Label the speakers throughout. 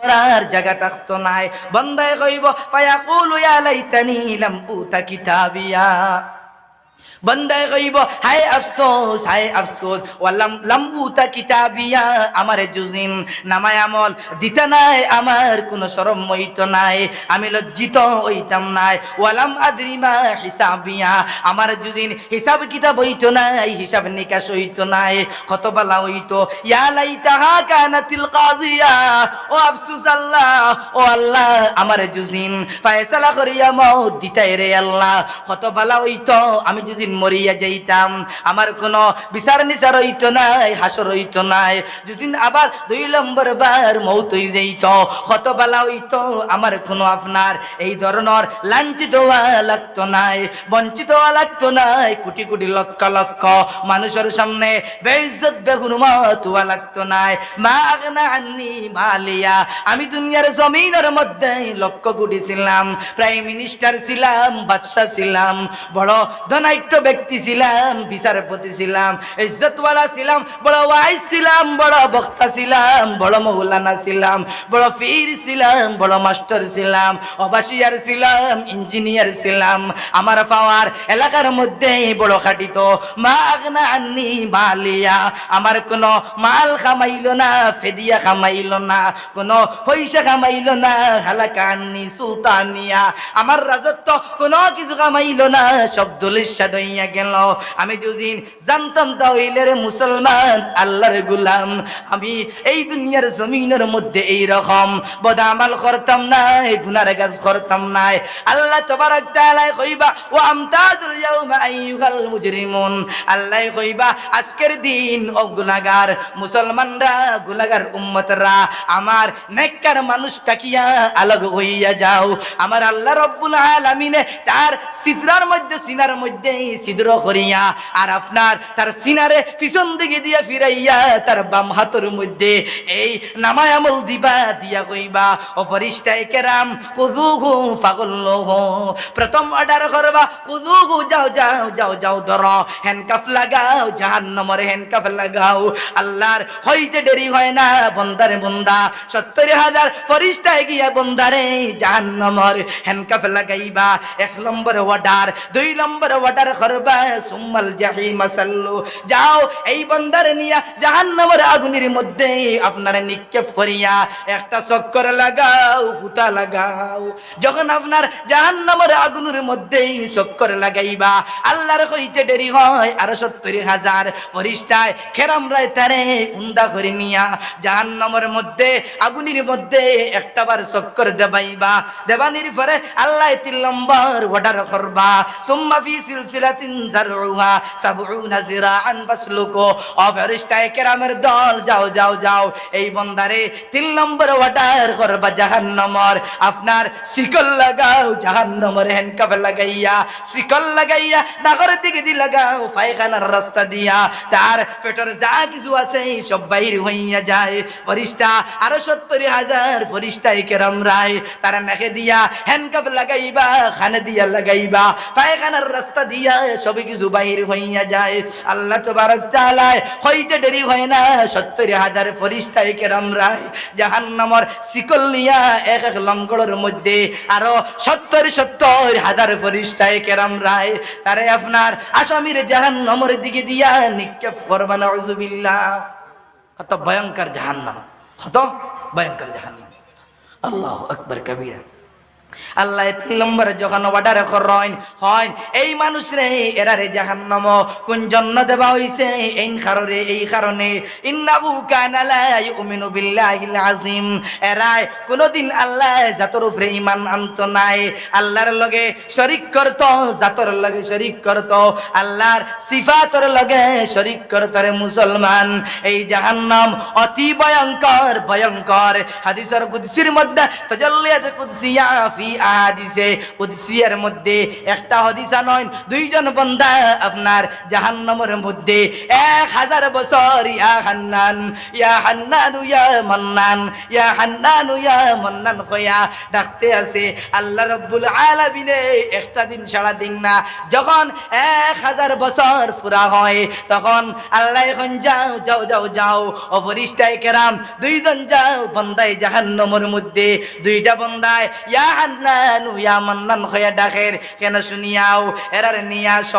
Speaker 1: করার জায়গা থাকতো নাই। বন্ধায় কইব ফায়াকুলু ইয়া লাইতানি লাম উতা কিতাবিয়া। বন্দায় কইব, হায় আফসোস হায় আফসোস। ওয়ালাম লাম উতা কিতাবিয়া, আমারে জুজিন নামায় আমল। দিতে নাই, আমার কোনো শরম হইত নাই। আমি লজ্জিত হইতাম নাই। ওয়ালাম আদরিমা হিসাবিয়া, আমার জুজিন হিসাব কিতাব হইতো নাই, হিসাব নিকাশ হইতো নাই। কতবালা হইতো, ইয়া লাইতাহা কানাতিল কাজিয়া, ও আফসোস আল্লাহ, ও আল্লাহ, আমার জুজিন ফায়সালা করিয়া মত, দিতাই রে আল্লাহ। কতবালা হইতো, আমি যদি মরিয়া যাইতাম। আমার কোনো বিচার নিচার হইতো নাই, হাসর হইতো নাই। যেদিন আবার দুই নম্বর বার মৌত হই যাইত। কতবেলা হইতো, আমার কোনো আপনার এই ধরনের লাঞ্ছিত হওয়া লাগতো নাই, বঞ্চিত হওয়া লাগতো নাই, কোটি কোটি লক্ষ লক্ষ মানুষের সামনে বেইজ্জত বেগুরমত হওয়া লাগতো নাই। মা আন্নি মালিয়া, আমি দুনিয়ার জমিনের মধ্যে লক্ষ কোটি ছিলাম, প্রাইম মিনিস্টার ছিলাম, বাদশাহ ছিলাম, বড় ধনাঢ্য ব্যক্তি ছিলাম বিচারপতি ছিলাম, ইজ্জতওয়ালা ছিলাম, বড় ওয়াইজ ছিলাম, বড় বক্তা ছিলাম, বড় মৌলানা ছিলাম, বড় পীর ছিলাম, বড় মাস্টার ছিলাম, অবাসিয়ার ছিলাম, ইঞ্জিনিয়ার ছিলাম। আমার পাওয়ার এলাকার মধ্যে বড় খাটিত। মা মালিয়া, আমার কোনো মাল খামাইলো না, ফেদিয়া খামাইলো না, কোনো পয়সা খামাইল না, হালাকা আন্নি সুলতানিয়া, আমার রাজত্ব কোনো কিছু কামাইলো না, সব দলিশা দইয়া গেল। আমি যদি জানতাম তাহলে রে মুসলমান, আল্লাহর গুলাম। আমি এই দুনিয়ার জমিনের মধ্যে এই রকম বদামাল করতাম না, এই গুনার কাজ করতাম না। আল্লাহ তোবারক তাআলা কইবা, ও আমতাজুল ইয়াউমা আইয়ুহাল মুজরিমুন। আল্লাহ কইবা, আজকের দিন ও গুনাহগার মুসলমানরা গুনাহগার উম্মতরা, আমার নেককার মানুষ তাকিয়া আলগ হইয়া যাও। আমার আল্লাহ রব্বুল আলামিনে তার সিদরার মধ্যে, সিনার মধ্যে সিদ্র করিয়া আর আপনার তার সিনারে পিছন দিকে দিয়া ফিরাইয়া তার বাম হাতের মধ্যে এই নামায় আমল দিবা, দিয়া কইবা ফরিস্তায় কেরাম কুদুহু পাগল প্রথম অর্ডার করবা কুদুহু যাও যাও যাও যাও, ধর হ্যান্ডকাফ লাগাও, জাহান্নামের হ্যান্ডকাফ লাগাও, আল্লাহর হইতে দেরি হয় না, বন্দারে বন্দা, সত্তর হাজার ফরিস্তায় গিয়া বন্দারে জাহান্নামের হ্যান্ডকাফ লাগাইবা, এক নম্বর অর্ডার দুই নম্বর অর্ডার যাও, এই বন্দার নিয়া জাহান্নামের আগুনের মধ্যে আপনারা নিক্ষেপ করিয়া একটা চক্কর লাগাও হুতা লাগাও। যখন আপনার জাহান্নামের আগুনের মধ্যে চক্কর লাগাইবা, আল্লাহর কইতে দেরি হয়, আর সত্তর হাজার ফরিস্তায় খেরাম রায় তারে উন্দা করে নিয়া জাহান্নামের মধ্যে, আগুনের মধ্যে একটা বার চক্কর দেবাইবা। দেবানির পরে আল্লাহ তিন অর্ডার করবা। সুম্মা ফি দল, যাও যাও যাও। এই বন্দারে তিন নম্বর অর্ডার করবা আপনার শিকল লাগাও হ্যান্ডকাফ লাগাইয়া। শিকল লাগাইয়া দিকে দি লাগাও, পায়খানার রাস্তা দিয়া। তার পেটর যা কিছু আছে সব বাইর হইয়া যায়। ফরিস্তা আরও সত্তর হাজার ফরিস্তায় কেরাম রায়। তারা নাকে দিয়া হ্যান্ডকাপ লাগাইবা, খানে দিয়া লাগাইবা। পায়খানার রাস্তা দিয়া সবই কিছু বাহির হইয়া যায়। আল্লাহ তো বারক তালায় হইতে দেরি হয় না হাজার ফরিস্তায় রায়, জাহান্নামর শিকল নিয়া এক এক লঙ্গড়ের মধ্যে আরও সত্তর সত্তর হাজার ফরিস্তায় রায়, তারে আপনার আসামির জাহান্নামর দিকে দিয়া নিক্ষেপ করবানা কত ভয়ঙ্কর জাহান্নাম, কত ভয়ঙ্কর জাহান্নাম। আল্লাহ আকবর, কবিরা। আল্লাহ তিন নম্বর যখন এই মানুষ রে কোন হইছে? এই কারণে এই কারণে। বিল্লাহিল আযীম এরা কোনদিন আল্লাহ জাতর উপরে আনতো নাই। আল্লাহর লগে শরীক করত, জাতর লগে শরীক করত। আল্লাহর সিফাতর লগে শরীক করত রে মুসলমান। এই জাহান্নাম অতি ভয়ঙ্কর ভয়ঙ্কর। হাদিসের কুদসির মধ্যে তাজাল্লিয়াত কুদসিয়া মধ্যে একটা হদিসা নয়, দুইজন আপনার মধ্যে এক হাজার বছর, ইয়া হান্নান ইয়া হান্নান, ইয়া মান্নান, ইয়া হান্নান, ইয়া মান্নান কয়া ডাকতে আছে, আল্লাহ রব্বুল একটা দিন সারা দিন না, যখন এক হাজার বছর পুরা হয়, তখন আল্লাহ এখন যাও যাও যাও যাও, অপরিষ্টায় কেরাম, দুইজন যাও বন্দায় জাহান্নমর মধ্যে, দুইটা বন্দায়, ইয়া হান্নান ইয়া মান্নান হইয়া ডাকের। কেন শুনিয়াও? এরার নিয়ে আস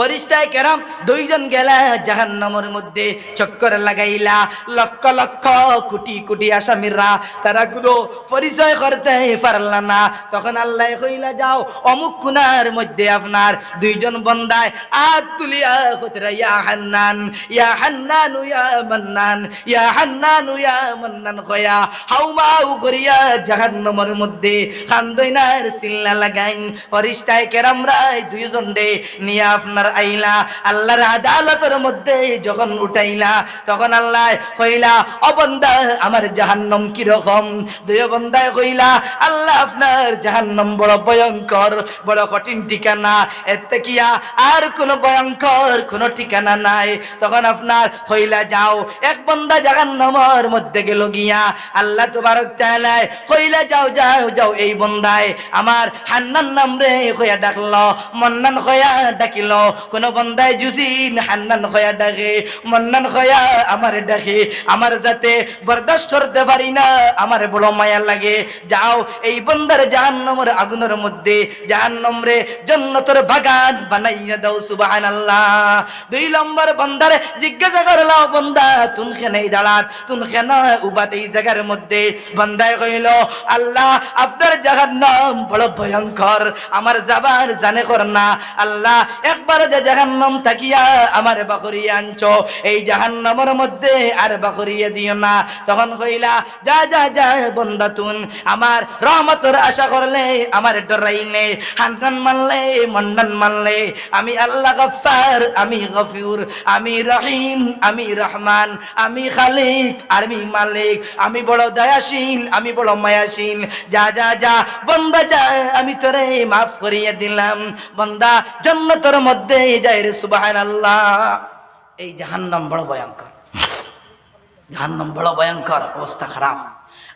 Speaker 1: ফরিস্তায় কেরাম, দুইজন গেলা জাহান্নামের মধ্যে চক্কর লাগাইলা, লক্ষ লক্ষ কোটি কোটি আসামিরা, তারা কোনো পরিচয় করতে পারল না। তখন আল্লাহ কইলা, যাও, অমুক কুনার মধ্যে আপনার দুইজন বন্দায় আত তুলিয়া কতরা ইয়া হান্নান ইয়া হান্নান, ইয়া মান্নান, ইয়া হান্নান, ইয়া মান্নান কয়া হাউমাউ করিয়া জাহান্নামের মধ্যে খান্দইনার সিল্লা লাগাইন। ফরিস্তায় কেরাম রায় দুইজন রে নিয়া আপনার আইলা, আল্লাহর আদালতের মধ্যে যখন উঠাইলা, তখন আল্লাহ কইলা অবন্দা আমার জাহান্নম কীরকম? দুই বন্দায় কইলা, আল্লাহ আপনার জাহান্নম বড় ভয়ঙ্কর, বড় কঠিন ঠিকানা এতে কিয়া আর কোনো ভয়ঙ্কর কোনো ঠিকানা নাই। তখন আপনার কইলা, যাও। এক বন্দা জাহান্নমর মধ্যে গেল গিয়া, আল্লাহ তোবারক তাআলায় কইলা, যাও যাও যাও এই বন্দায়। আমার হান্নান নাম রে কইয়া ডাকলো, মন্নান কইয়া ডাকিল কোন বন্দায় জুসিন হান্নান কইয়া ডাকে, মন্নান কইয়া আমার ডাকে। আমার যাতে বরদাস্ত করতে পারি না, আমার বড় মায়া লাগে। যাও এই বন্দার জাহান্নমের আগুনের মধ্যে জাহান্নম রে জন্নতর বাগান বানাইয়া দাও, সুবহানাল্লাহ। দুই নম্বর বন্দারে জিজ্ঞাসা করলাম বন্দা তুন খেনে দাঁড়াত তুন খেনা উবাত এই জায়গার মধ্যে? বন্দায় কইল, আল্লাহ, আপনার জায়গার নাম বড় ভয়ঙ্কর। আমার যাবার জানে কর না। আল্লাহ, একবার যে জাহান্নাম থাকিয়া আমার বাকরিয়া আনছ, এই জাহান্নামের মধ্যে আর বাকরিয়া দিও না। তখন কইলা, যা যা যা বন্দা তুন, আমার রহমতের আশা করলে আমার ডরাইলে হান্নান মানলে মন্নান মানলে আমি আল্লাহ গফার আমি গফিউর, আমি রহিম, আমি রহমান, আমি খালিক, আমি মালিক, আমি বড় দয়াশীল, আমি বড় মায়াশীল। যা যা যা বন্দা যা, আমি তোরে মাফ করিয়ে দিলাম। বন্দা, জন্নতর মধ্যে যায় রে সুবহানাল্লাহ এই জাহান্নাম বড় ভয়ঙ্কর। জাহান্নাম বড় ভয়ঙ্কর অবস্থা খারাপ।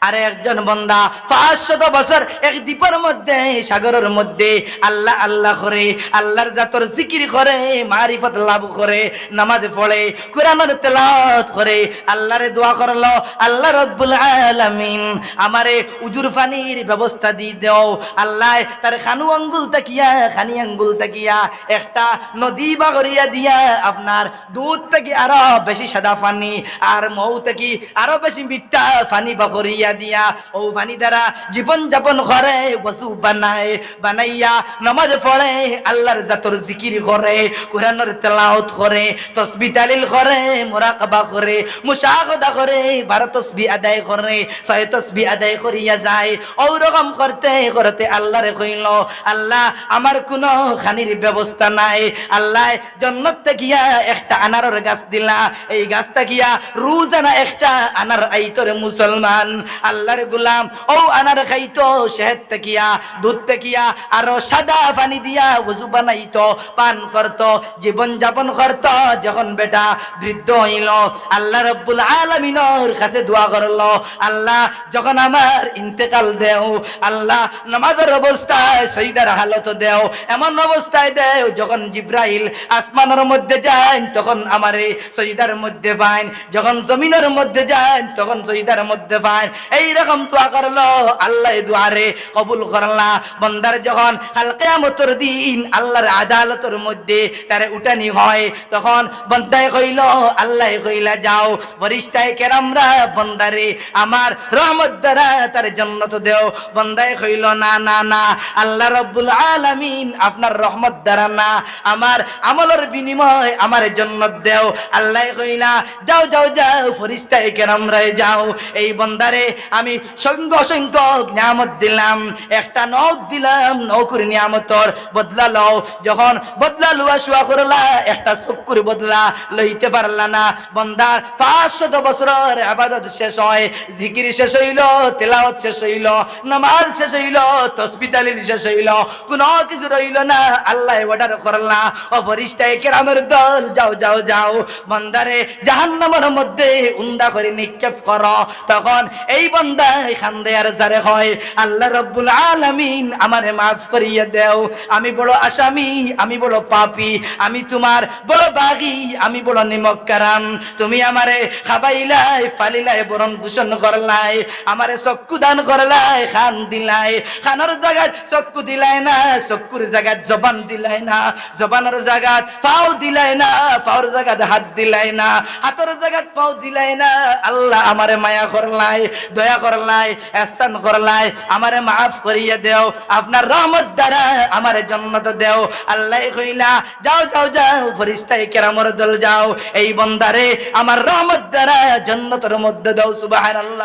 Speaker 1: আরে একজন বন্দা পাঁচশত বছর এক দ্বীপের মধ্যে, সাগরের মধ্যে আল্লাহ আল্লাহ করে, আল্লাহর জাতর জিকির করে, মারিফত লাভ করে, নামাজ পড়ে, কোরআনের তেলাওয়াত করে, আল্লাহরে দোয়া করল, আল্লাহ রব্বুল আলামিন আমারে উজুর পানির ব্যবস্থা দি দেও। আল্লাহ তার খানু আঙ্গুল তাকিয়া, খানি আঙ্গুল তাকিয়া, একটা নদী বা করিয়া দিয়া আপনার দুধ থেকে আরও বেশি সাদা পানি, আর মৌ থেকে আরও বেশি মিঠা পানি বা করিয়া দিয়া, ও পানি দ্বারা জীবন যাপন করে বসু বানায়, বানাইয়া নামাজ পড়ে, আল্লাহর জাতর জিকির করে, কোরআনের তেলাওয়াত করে, তসবি তালিল করে, মুরাকাবা করে, মুশাহাদা করে, বারো তসবি আদায় করে, ছয় তসবি আদায় করিয়া যায় ওরকম করতে করতে আল্লাহরে কইল, আল্লাহ, আমার কোনো খানির ব্যবস্থা নাই, আল্লাহ, জন্নত গিয়া একটা আনারের গাছ দিলা, এই গাছটা গিয়া রোজানা একটা আনার আইতরে মুসলমান আল্লাহর গুলাম। ও আনার খাইতো, শেহেদ তেকিয়া দুধ তেকিয়া আরও সাদা পানি দিয়া উজু বানাইতো, পান করত, জীবন যাপন করতো, যখন বেটা বৃদ্ধ হইল, আল্লাহ রব্বুল আলমিনর কাছে দোয়া করল, আল্লাহ যখন আমার ইন্তেকাল দেও, আল্লাহ নামাজের অবস্থায় সৈদার হালত দেও, এমন অবস্থায় দেও, যখন জিব্রাইল আসমানের মধ্যে যান তখন আমারে সৈদার মধ্যে পাইন, যখন জমিনের মধ্যে যান তখন সৈদার মধ্যে পাইন। এইরকম দোয়া করল, আল্লাহ দুয়ারে কবুল করলা। বন্দার যখন হাল কেয়ামতের দিন আল্লাহর আদালতের মধ্যে তারে উঠানি হয়, তখন বন্দায় কইল, আল্লাহ কইলা, যাও, বরিষ্ঠায় কেরামরা, বন্দারে আমার রহমত দ্বারা তার জন্নত দেও। বন্দায় কইল, না না না, আল্লাহ রব্বুল আলামিন আপনার রহমত দ্বারা না, আমার আমলের বিনিময় আমার জন্নত দেও। আল্লাহ কইলা, যাও যাও যাও ফরিস্তায় কেরামরায় যাও। এই বন্দা বন্দারে আমি সংখ্য সংখ্যক নিয়ামত দিলাম। একটা নখ দিলাম নৌকুর নিয়ামতর বদলা লও। যখন বদলা লুয়া শুয়া করলা, একটা চক্কুর বদলা লইতে পারলা না। বন্দার পাঁচশত বছরের আবাদত শেষ হয়, জিকির শেষ হইল, তেলাওয়াত শেষ হইল, নামাজ শেষ হইল তসবিতালিল শেষ হইল। কোন কিছু রইল না, আল্লাহ অর্ডার করলা। ফরিস্তায় কেরামের দল, যাও যাও যাও। বন্দারে জাহান্নামের মধ্যে উন্দা করে নিক্ষেপ কর। তখন এই বন্দা খান্দে আর যারে হয়, আল্লাহ রব্বুল আলামিন আমারে মাফ করিয়া দেও। আমি বড় আসামি, আমি বড় পাপি, আমি তোমার বড় বাগি, আমি বড় নিমক কারাম তুমি আমারে খাবাইলাই, ফালিলাই, বরণ ভূষণ করলাই, আমারে চক্ষু দান করলাই, খান দিলাই। খানোর জায়গায় চক্ষু দিলাই না, চক্ষুর জায়গায় জবান দিলাই না, জবানের জায়গায় পাও দিলাই না, পাওর জায়গায় হাত দিলাই না, হাতের জায়গায় পাও দিলাই না। আল্লাহ আমারে মায়া করলাই। দয়া করলাই এসান করলাই আমারে মাফ করিয়ে দেও, আপনার রহমত দ্বারা আমারে জন্নত দেও। আল্লাহ কইলা যাও যাও যাও ফরিস্তায় কেরামর দল যাও, এই বন্দারে আমার রহমত দ্বারা জন্নতর মধ্যে দাও, সুবহানাল্লাহ।